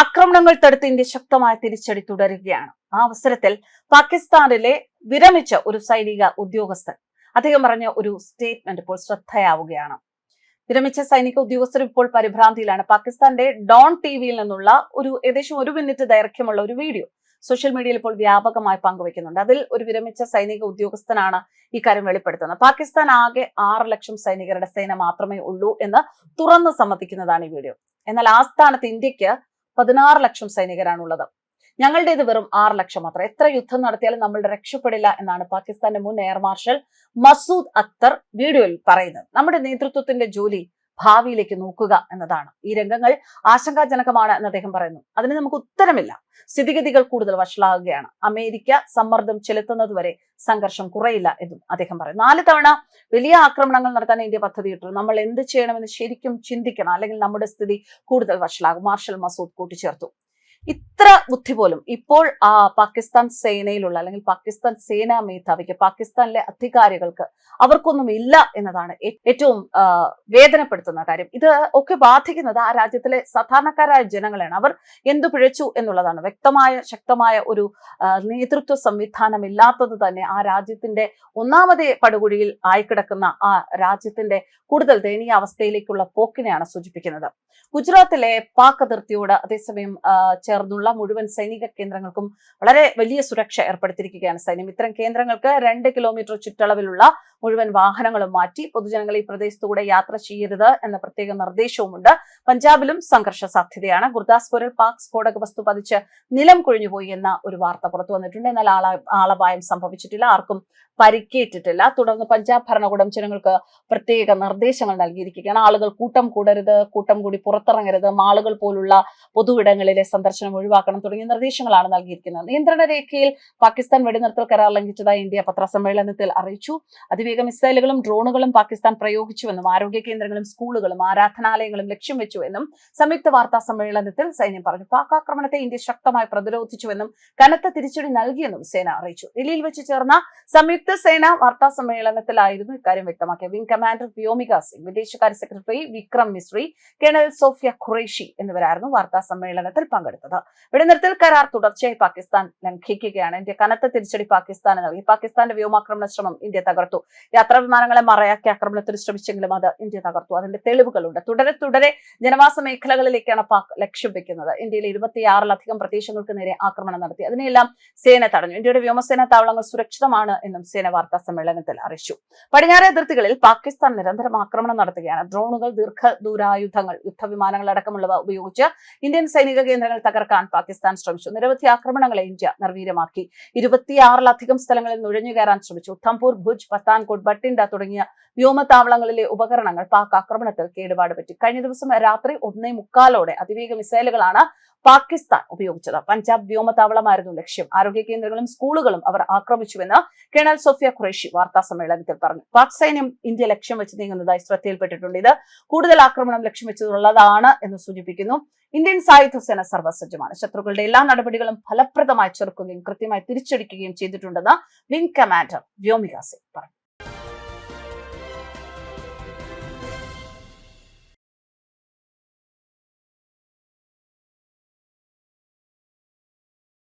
ആക്രമണങ്ങൾ തടുത്ത് ഇന്ത്യ ശക്തമായ തിരിച്ചടി തുടരുകയാണ്. ആ അവസരത്തിൽ പാകിസ്ഥാനിലെ വിരമിച്ച ഒരു സൈനിക ഉദ്യോഗസ്ഥൻ അദ്ദേഹം പറഞ്ഞ ഒരു സ്റ്റേറ്റ്മെന്റ് ഇപ്പോൾ ശ്രദ്ധയാവുകയാണ്. വിരമിച്ച സൈനിക ഉദ്യോഗസ്ഥർ ഇപ്പോൾ പരിഭ്രാന്തിയിലാണ്. പാകിസ്ഥാന്റെ ഡോൺ ടി വിയിൽ നിന്നുള്ള ഒരു ഏകദേശം ഒരു മിനിറ്റ് ദൈർഘ്യമുള്ള ഒരു വീഡിയോ സോഷ്യൽ മീഡിയയിൽ ഇപ്പോൾ വ്യാപകമായി പങ്കുവെക്കുന്നുണ്ട് അതിൽ ഒരു വിരമിച്ച സൈനിക ഉദ്യോഗസ്ഥനാണ് ഇക്കാര്യം വെളിപ്പെടുത്തുന്നത്. പാകിസ്ഥാൻ ആകെ ആറ് ലക്ഷം സൈനികരുടെ സേന മാത്രമേ ഉള്ളൂ എന്ന് തുറന്നു സമ്മതിക്കുന്നതാണ് ഈ വീഡിയോ. എന്നാൽ ആ സ്ഥാനത്ത് ഇന്ത്യയ്ക്ക് പതിനാറ് ലക്ഷം സൈനികരാണുള്ളത്. ഞങ്ങളുടേത് വെറും ആറ് ലക്ഷം മാത്രം. എത്ര യുദ്ധം നടത്തിയാലും നമ്മളുടെ രക്ഷപ്പെടില്ല എന്നാണ് പാകിസ്ഥാന്റെ മുൻ എയർ മാർഷൽ മസൂദ് അക്തർ വീഡിയോയിൽ പറയുന്നത്. നമ്മുടെ നേതൃത്വത്തിന്റെ ജോലി ഭാവിയിലേക്ക് നോക്കുക എന്നതാണ്. ഈ രംഗങ്ങൾ ആശങ്കാജനകമാണ് എന്ന് അദ്ദേഹം പറയുന്നു. അതിന് നമുക്ക് ഉത്തരമില്ല. സ്ഥിതിഗതികൾ കൂടുതൽ വഷളാകുകയാണ്. അമേരിക്ക സമ്മർദ്ദം ചെലുത്തുന്നതുവരെ സംഘർഷം കുറയില്ല എന്നും അദ്ദേഹം പറയുന്നു. നാല് തവണ വലിയ ആക്രമണങ്ങൾ നടത്താൻ ഇന്ത്യ പദ്ധതിയിട്ടു. നമ്മൾ എന്ത് ചെയ്യണമെന്ന് ശരിക്കും ചിന്തിക്കണം. അല്ലെങ്കിൽ നമ്മുടെ സ്ഥിതി കൂടുതൽ വഷളാകും. മാർഷൽ മസൂദ് കൂട്ടിച്ചേർത്തു. ഇത്ര ബുദ്ധി പോലും. ഇപ്പോൾ ആ പാകിസ്ഥാൻ സേനയിലുള്ള അല്ലെങ്കിൽ പാകിസ്ഥാൻ സേനാ മേധാവിക്ക് പാകിസ്ഥാനിലെ അധികാരികൾക്ക് അവർക്കൊന്നും ഇല്ല എന്നതാണ് ഏറ്റവും വേദനപ്പെടുത്തുന്ന കാര്യം. ഇത് ഒക്കെ ബാധിക്കുന്നത് ആ രാജ്യത്തിലെ സാധാരണക്കാരായ ജനങ്ങളെയാണ്. അവർ എന്തു പിഴച്ചു എന്നുള്ളതാണ്. വ്യക്തമായ ശക്തമായ ഒരു നേതൃത്വ സംവിധാനം ഇല്ലാത്തത് തന്നെ ആ രാജ്യത്തിന്റെ ഒന്നാമതേ പടുകുഴിയിൽ ആയിക്കിടക്കുന്ന ആ രാജ്യത്തിന്റെ കൂടുതൽ ദയനീയ അവസ്ഥയിലേക്കുള്ള പോക്കിനെയാണ് സൂചിപ്പിക്കുന്നത്. ഗുജറാത്തിലെ പാക് അതിർത്തിയോട് അതേസമയം ചേർന്നുള്ള മുഴുവൻ സൈനിക കേന്ദ്രങ്ങൾക്കും വളരെ വലിയ സുരക്ഷ ഏർപ്പെടുത്തിയിരിക്കുകയാണ് സൈന്യം. ഇത്തരം കേന്ദ്രങ്ങൾക്ക് രണ്ട് കിലോമീറ്റർ ചുറ്റളവിലുള്ള മുഴുവൻ വാഹനങ്ങളും മാറ്റി പൊതുജനങ്ങൾ ഈ പ്രദേശത്തുകൂടെ യാത്ര ചെയ്യരുത് എന്ന പ്രത്യേക നിർദ്ദേശവുമുണ്ട്. പഞ്ചാബിലും സംഘർഷ സാധ്യതയാണ്. ഗുർദാസ്പൂരിൽ പാക് സ്ഫോടക വസ്തു പതിച്ച് നിലം കൊഴിഞ്ഞുപോയി എന്ന ഒരു വാർത്ത പുറത്തു വന്നിട്ടുണ്ട്. എന്നാൽ ആള ആളപായം സംഭവിച്ചിട്ടില്ല. ആർക്കും പരിക്കേറ്റിട്ടില്ല. തുടർന്ന് പഞ്ചാബ് ഭരണകൂടം ജനങ്ങൾക്ക് പ്രത്യേക നിർദ്ദേശങ്ങൾ നൽകിയിരിക്കുകയാണ്. ആളുകൾ കൂട്ടം കൂടരുത് കൂട്ടം കൂടി പുറത്തിറങ്ങരുത് മാളുകൾ പോലുള്ള പൊതുവിടങ്ങളിലെ സന്ദർശനം ഒഴിവാക്കണം തുടങ്ങിയ നിർദ്ദേശങ്ങളാണ് നൽകിയിരിക്കുന്നത്. നിയന്ത്രണ രേഖയിൽ പാകിസ്ഥാൻ വെടിനിർത്തൽ കരാർ ലംഘിച്ചതായി ഇന്ത്യ പത്രസമ്മേളനത്തിൽ അറിയിച്ചു. അതിവേഗ മിസൈലുകളും ഡ്രോണുകളും പാകിസ്ഥാൻ പ്രയോഗിച്ചുവെന്നും ആരോഗ്യ കേന്ദ്രങ്ങളും സ്കൂളുകളും ആരാധനാലയങ്ങളും ലക്ഷ്യം വെച്ചുവെന്നും സംയുക്ത വാർത്താ സമ്മേളനത്തിൽ സൈന്യം പറഞ്ഞു. പാക് ആക്രമണത്തെ ഇന്ത്യ ശക്തമായി പ്രതിരോധിച്ചുവെന്നും കനത്ത തിരിച്ചടി നൽകിയെന്നും സേന അറിയിച്ചു. ഡൽഹിയിൽ വെച്ച് ചേർന്ന സംയുക്ത സേന വാർത്താ സമ്മേളനത്തിലായിരുന്നു ഇക്കാര്യം വ്യക്തമാക്കിയത്. വിംഗ് കമാൻഡർ വ്യോമിക സിംഗ് വിദേശകാര്യ സെക്രട്ടറി വിക്രം മിശ്രി കേണൽ സോഫിയ ഖുറേഷി എന്നിവരായിരുന്നു വാർത്താ സമ്മേളനത്തിൽ പങ്കെടുത്തത്. വെടിനിർത്തൽ കരാർ തുടർച്ചയായി പാകിസ്ഥാൻ ലംഘിക്കുകയാണ്. ഇന്ത്യ കനത്ത തിരിച്ചടി പാകിസ്ഥാന് നൽകി. പാകിസ്ഥാന്റെ വ്യോമാക്രമണ ശ്രമം ഇന്ത്യ തകർത്തു. യാത്രാ വിമാനങ്ങളെ മറയാക്കി ആക്രമണത്തിന് ശ്രമിച്ചെങ്കിലും അത് ഇന്ത്യ തകർത്തു. അതിന്റെ തെളിവുകളുണ്ട്. തുടരെ തുടരെ ജനവാസ മേഖലകളിലേക്കാണ് പാക് ലക്ഷ്യം വെക്കുന്നത്. ഇന്ത്യയിൽ ഇരുപത്തിയാറിലധികം പ്രദേശങ്ങൾക്ക് നേരെ ആക്രമണം നടത്തി. അതിനെല്ലാം സേന തടഞ്ഞു. ഇന്ത്യയുടെ വ്യോമസേന താവളങ്ങൾ സുരക്ഷിതമാണ് എന്നും സേന വാർത്താ സമ്മേളനത്തിൽ അറിയിച്ചു. പടിഞ്ഞാറേ അതിർത്തികളിൽ പാകിസ്ഥാൻ നിരന്തരം ആക്രമണം നടത്തുകയാണ്. ഡ്രോണുകൾ ദീർഘദൂരായുധങ്ങൾ യുദ്ധവിമാനങ്ങൾ അടക്കമുള്ളവ ഉപയോഗിച്ച് ഇന്ത്യൻ സൈനിക കേന്ദ്രങ്ങൾ തകർക്കാൻ പാകിസ്ഥാൻ ശ്രമിച്ചു നിരവധി ആക്രമണങ്ങളെ ഇന്ത്യ നിർവീര്യമാക്കി. ഇരുപത്തിയാറിലധികം സ്ഥലങ്ങളിൽ നുഴഞ്ഞു കയറാൻ ശ്രമിച്ചു. ഉദ്ധംപൂർ ഭുജ് പത്താൻകോട്ട് ബട്ടിൻഡ തുടങ്ങിയ വ്യോമത്താവളങ്ങളിലെ ഉപകരണങ്ങൾ പാക് ആക്രമണത്തിൽ കേടുപാട് പറ്റി. കഴിഞ്ഞ ദിവസം രാത്രി ഒന്നേ മുക്കാലോടെ അതിവേഗ മിസൈലുകളാണ് പാകിസ്ഥാൻ ഉപയോഗിച്ചത്. പഞ്ചാബ് വ്യോമത്താവളമായിരുന്നു ലക്ഷ്യം. ആരോഗ്യ കേന്ദ്രങ്ങളും സ്കൂളുകളും അവർ ആക്രമിച്ചുവെന്ന് കേണൽ സോഫിയ ഖുറേഷി വാർത്താ സമ്മേളനത്തിൽ പറഞ്ഞു. പാക് സൈന്യം ഇന്ത്യ ലക്ഷ്യം വെച്ച് നീങ്ങുന്നതായി ശ്രദ്ധയിൽപ്പെട്ടിട്ടുണ്ട്. ഇത് കൂടുതൽ ആക്രമണം ലക്ഷ്യം വെച്ചുള്ളതാണ് എന്ന് സൂചിപ്പിക്കുന്നു. ഇന്ത്യൻ സായുധ സേന സർവസജ്ജമാണ്. ശത്രുക്കളുടെ എല്ലാ നടപടികളും ഫലപ്രദമായി ചെറുക്കുകയും കൃത്യമായി തിരിച്ചടിക്കുകയും ചെയ്തിട്ടുണ്ടെന്ന് വിംഗ് കമാൻഡർ വ്യോമിക സിംഗ് പറഞ്ഞു.